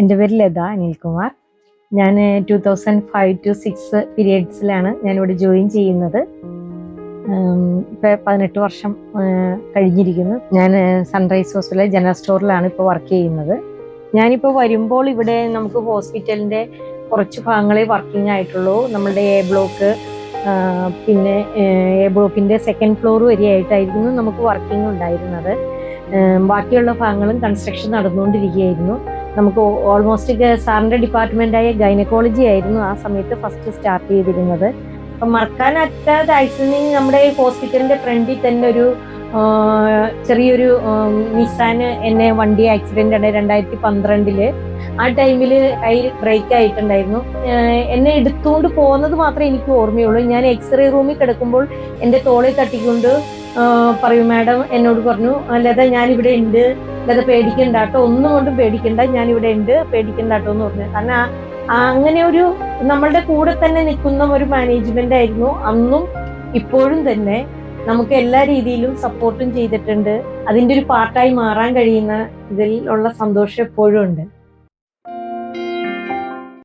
എന്റെ പേര് ലത അനിൽകുമാർ. ഞാൻ two thousand five to six പീരിയഡ്സിലാണ് ഞാനിവിടെ ജോയിൻ ചെയ്യുന്നത്. ഇപ്പം പതിനെട്ട് വർഷം കഴിഞ്ഞിരിക്കുന്നു. ഞാൻ സൺറൈസ് ഹോസ്പിറ്റലിലെ ജനറൽ സ്റ്റോറിലാണ് ഇപ്പോൾ വർക്ക് ചെയ്യുന്നത്. ഞാനിപ്പോൾ വരുമ്പോൾ ഇവിടെ നമുക്ക് ഹോസ്പിറ്റലിന്റെ കുറച്ച് ഭാഗങ്ങളെ വർക്കിംഗ് ആയിട്ടുള്ളൂ. നമ്മളുടെ എ ബ്ലോക്ക് പിന്നെ എ ബ്ലോക്കിന്റെ സെക്കൻഡ് ഫ്ലോർ വരെയായിട്ടായിരുന്നു നമുക്ക് വർക്കിംഗ് ഉണ്ടായിരുന്നത്. ബാക്കിയുള്ള ഭാഗങ്ങളും കൺസ്ട്രക്ഷൻ നടന്നുകൊണ്ടിരിക്കുകയായിരുന്നു. നമുക്ക് ഓൾമോസ്റ്റ് സാറിന്റെ ഡിപ്പാർട്ട്മെന്റായ ഗൈനക്കോളജി ആയിരുന്നു ആ സമയത്ത് ഫസ്റ്റ് സ്റ്റാർട്ട് ചെയ്തിരുന്നത്. അപ്പം മറക്കാനറ്റാതായിട്ട് നമ്മുടെ ഈ ഹോസ്പിറ്റലിന്റെ ഫ്രണ്ടിൽ തന്നെ ഒരു ചെറിയൊരു നിസാന് എന്നെ വണ്ടി ആക്സിഡന്റ് ആണ് രണ്ടായിരത്തി പന്ത്രണ്ടിൽ ആ ടൈമിൽ കയ്യിൽ ബ്രേക്ക് ആയിട്ടുണ്ടായിരുന്നു. എന്നെ എടുത്തുകൊണ്ട് പോകുന്നത് മാത്രമേ എനിക്ക് ഓർമ്മയുള്ളൂ. ഞാൻ എക്സ്റേ റൂമിൽ കിടക്കുമ്പോൾ എന്റെ തോളിൽ തട്ടിക്കൊണ്ട് പറയും മാഡം എന്നോട് പറഞ്ഞു ലത ഇവിടെ ഉണ്ട്. ലത പേടിക്കണ്ട കേട്ടോ. ഒന്നും കൊണ്ടും പേടിക്കണ്ട. ഞാൻ ഇവിടെ ഉണ്ട്. പേടിക്കണ്ട കേട്ടോ എന്ന് പറഞ്ഞു. കാരണം അങ്ങനെ ഒരു നമ്മളുടെ കൂടെ തന്നെ നിൽക്കുന്ന ഒരു മാനേജ്മെന്റ് ആയിരുന്നു. അന്നും ഇപ്പോഴും തന്നെ നമുക്ക് എല്ലാ രീതിയിലും സപ്പോർട്ടും ചെയ്തിട്ടുണ്ട്. അതിന്റെ ഒരു പാർട്ടായി മാറാൻ കഴിയുന്ന ഉള്ള സന്തോഷം എപ്പോഴും ഉണ്ട്.